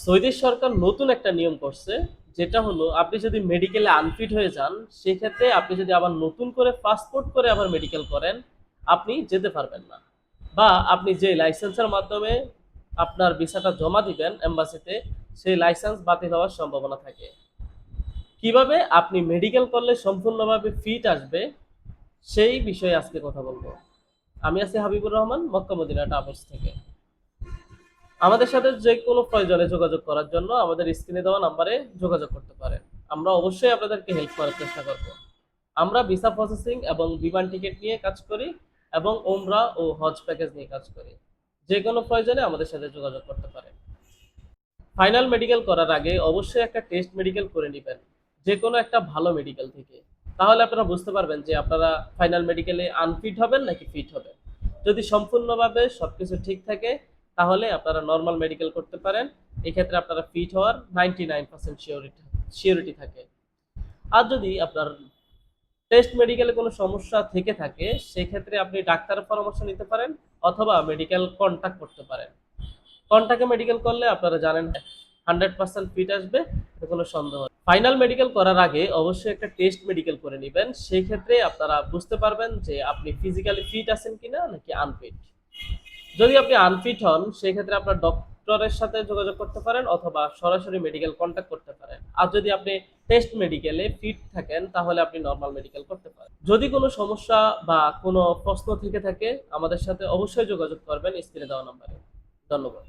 Saudi সরকার নতুন একটা নিয়ম করছে, যেটা হলো আপনি যদি মেডিকেলে আনফিট হয়ে যান, সেক্ষেত্রে আপনি যদি আবার নতুন করে পাসপোর্ট করে আবার মেডিকেল করেন, আপনি যেতে পারবেন না। বা আপনি যে লাইসেন্সের মাধ্যমে আপনার ভিসাটা জমা দিবেন এম্বাসিতে, সেই লাইসেন্স বাতিল হওয়ার সম্ভাবনা থাকে। কীভাবে? আপনি মেডিকেল করলে সম্পূর্ণভাবে ফিট আসবে, সেই বিষয়ে আজকে কথা বলব। আমি আছি হাবিবুর রহমান, মক্কা মদিনা টাপস থেকে। আমাদের সাথে যে কোনো প্রয়োজনে যোগাযোগ করার জন্য আমাদের স্ক্রিনে দেওয়া নাম্বারে যোগাযোগ করতে পারেন। আমরা অবশ্যই আপনাদেরকে হেল্প করার চেষ্টা করব। আমরা ভিসা প্রসেসিং এবং বিমান টিকিট নিয়ে কাজ করি এবং ওমরা ও হজ প্যাকেজ নিয়ে কাজ করি। যে কোনো প্রয়োজনে আমাদের সাথে যোগাযোগ করতে পারেন। ফাইনাল মেডিকেল করার আগে অবশ্যই একটা টেস্ট মেডিকেল করে নেবেন। যে কোনো একটা ভালো মেডিকেল থেকে। তাহলে আপনারা বুঝতে পারবেন যে আপনারা ফাইনাল মেডিকেলে আনফিট হবেন নাকি ফিট হবেন। যদি সম্পূর্ণভাবে সবকিছু ঠিক থাকে তাহলে আপনারা নর্মাল মেডিকেল করতে পারেন। এক্ষেত্রে আপনারা ফিট হওয়ার ninety nine percent surety surety থাকে। আর যদি আপনার টেস্ট মেডিকেলে কোনো সমস্যা থেকে থাকে, সেক্ষেত্রে আপনি ডাক্তারের পরামর্শ নিতে পারেন অথবা মেডিকেল কন্ট্যাক্ট করতে পারেন। কন্ট্যাক্টে মেডিকেল করলে আপনারা জানেন হান্ড্রেড পার্সেন্ট ফিট আসবে, এতে কোনো সন্দেহ ফাইনাল মেডিকেল করার আগে অবশ্যই একটা টেস্ট মেডিকেল করে নেবেন। সেই ক্ষেত্রে আপনারা বুঝতে পারবেন যে আপনি ফিজিক্যালি ফিট আছেন কিনা নাকি আনফিট যদি আপনি আনফিট হন, সেক্ষেত্রে আপনার ডক্টরের সাথে যোগাযোগ করতে পারেন অথবা সরাসরি মেডিকেল কন্ট্যাক্ট করতে পারেন। আর যদি আপনি টেস্ট মেডিকেলে ফিট থাকেন, তাহলে আপনি নর্মাল মেডিকেল করতে পারেন। যদি কোনো সমস্যা বা কোনো প্রশ্ন থেকে থাকে, আমাদের সাথে অবশ্যই যোগাযোগ করবেন স্ক্রিনে দেওয়া নম্বরে। ধন্যবাদ।